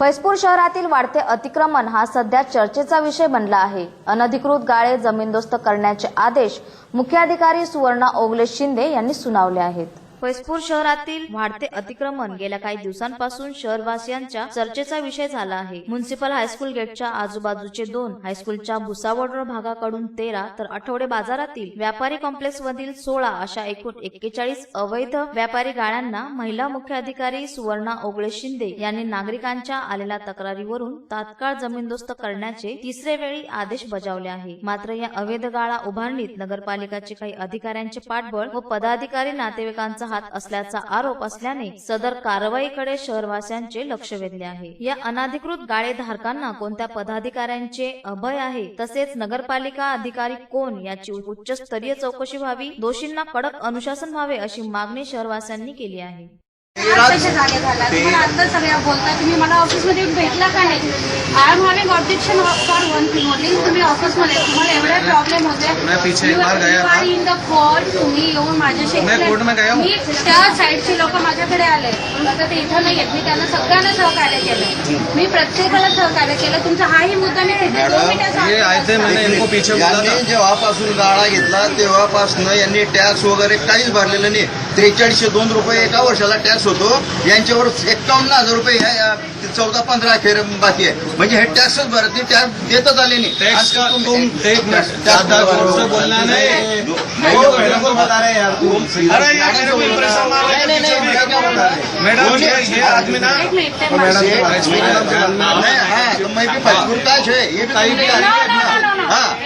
फैजपूर शहरातील वाढते अतिक्रमण हा सध्या चर्चेचा विषय बनला आहे. अनधिकृत गाळे जमीनदोस्त करण्याचे आदेश मुख्याधिकारी सुवर्णा ओगले शिंदे यांनी सुनावले आहेत. फैजपूर शहरातील वाढते अतिक्रमण गेल्या काही दिवसांपासून शहरवासियांच्या चर्चेचा विषय झाला आहे. म्युन्सिपल हायस्कूल गेटच्या आजूबाजूचे दोन हायस्कूलच्या भुसावळ भागाकडून तेरा तर आठवडे बाजारातील व्यापारी कॉम्प्लेक्स मधील सोळा अशा एकूण एक्केचाळीस अवैध व्यापारी गाळ्यांना महिला मुख्य अधिकारी सुवर्णा ओगळे शिंदे यांनी नागरिकांच्या आलेल्या तक्रारीवरून तात्काळ जमीनदोस्त करण्याचे तिसरे वेळी आदेश बजावले आहे. मात्र या अवैध गाळा उभारणीत नगरपालिकाचे काही अधिकाऱ्यांचे पाठबळ व पदाधिकारी नातेवाईकांचा हात असल्याचा आरोप असल्याने सदर कारवाईकडे शहरवासियांचे लक्ष वेधले आहे. या अनाधिकृत गाळे धारकांना कोणत्या पदाधिकाऱ्यांचे अभय आहे तसेच नगरपालिका अधिकारी कोण याची उच्चस्तरीय चौकशी व्हावी दोषींना कडक अनुशासन व्हावे अशी मागणी शहरवासियांनी केली आहे. आता सगळ्या बोलता तुम्ही मला ऑफिसमध्ये भेटला का नाही? Objection for one thing only तुम्ही ऑफिसमध्ये तुम्हाला एवढे प्रॉब्लेम होते मैं पीछे एक बार गया था। इन द कोर्ट तुम्ही येऊन माझ्याशी मैं त्या साईडचे लोक माझ्याकडे आले. आता ते इथं नाही येत मी त्यांना सगळ्यांना सहकार्य केलं. मी प्रत्येकाला सहकार्य केलं. तुमचा हाही मुद्दा था। जेव्हापासून गाळा घेतला तेव्हापासून यांनी टॅक्स वगैरे काहीच भरलेलं नाही. त्रेचाळीसशे दोन रुपये एका वर्षाला टॅक्स होतो. यांच्यावर एक्कावन्न हजार रुपये चौदा पंधरा अखेर बाकी आहे. म्हणजे हे टॅक्सच भरत नाही टॅक्स देतच आले नाही. मैडम हैं क्या